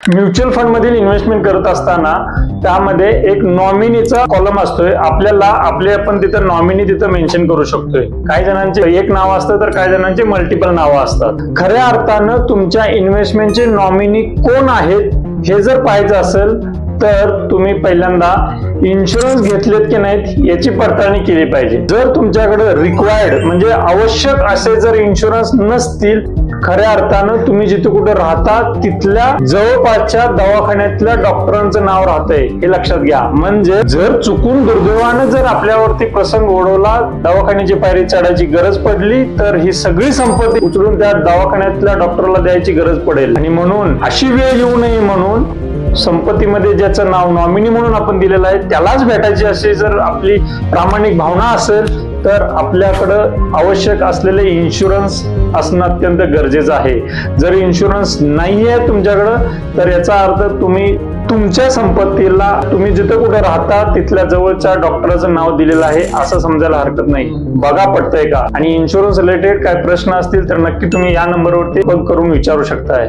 Mutual fund मधील investment करत असताना त्यामध्ये एक नॉमिनीचा कॉलम असतोय. आपल्याला आपले आपण तिथं नॉमिनी तिथं मेन्शन करू शकतोय. काही जणांचे एक नाव असतं तर काही जणांचे मल्टिपल नावं असतात. खऱ्या अर्थानं तुमच्या इन्व्हेस्टमेंटचे नॉमिनी कोण आहेत हे जर पाहायचं असेल तर तुम्ही पहिल्यांदा इन्शुरन्स घेतलेत की नाहीत याची पडताळणी केली पाहिजे. जर तुमच्याकडे रिक्वायर्ड म्हणजे आवश्यक असे जर इन्शुरन्स नसतील खऱ्या अर्थानं तुम्ही जिथे कुठे राहता तिथल्या जवळपासच्या दवाखान्यातल्या डॉक्टरांचं नाव राहतंय हे लक्षात घ्या. म्हणजे जर चुकून दुर्दैवानं जर आपल्यावरती प्रसंग ओढवला दवाखान्याची पायरी चढायची गरज पडली तर ही सगळी संपत्ती उचलून त्या दवाखान्यातल्या डॉक्टरला द्यायची गरज पडेल. आणि म्हणून अशी वेळ येऊ नये म्हणून संपत्तीमध्ये ज्याचं नाव नॉमिनी म्हणून आपण दिलेलं आहे त्यालाच भेटायची अशी जर आपली प्रामाणिक भावना असेल तर आपल्याकडं आवश्यक असलेले इन्शुरन्स असणं अत्यंत गरजेचं आहे. जर इन्शुरन्स नाही आहे तुमच्याकडं तर याचा अर्थ तुम्ही तुमच्या संपत्तीला तुम्ही जिथं कुठे राहता तिथल्या जवळच्या डॉक्टराचं नाव दिलेलं आहे असं समजायला हरकत नाही. बघा पडतंय का? आणि इन्शुरन्स रिलेटेड काय प्रश्न असतील तर नक्की तुम्ही या नंबरवरती फोन करून विचारू शकताय.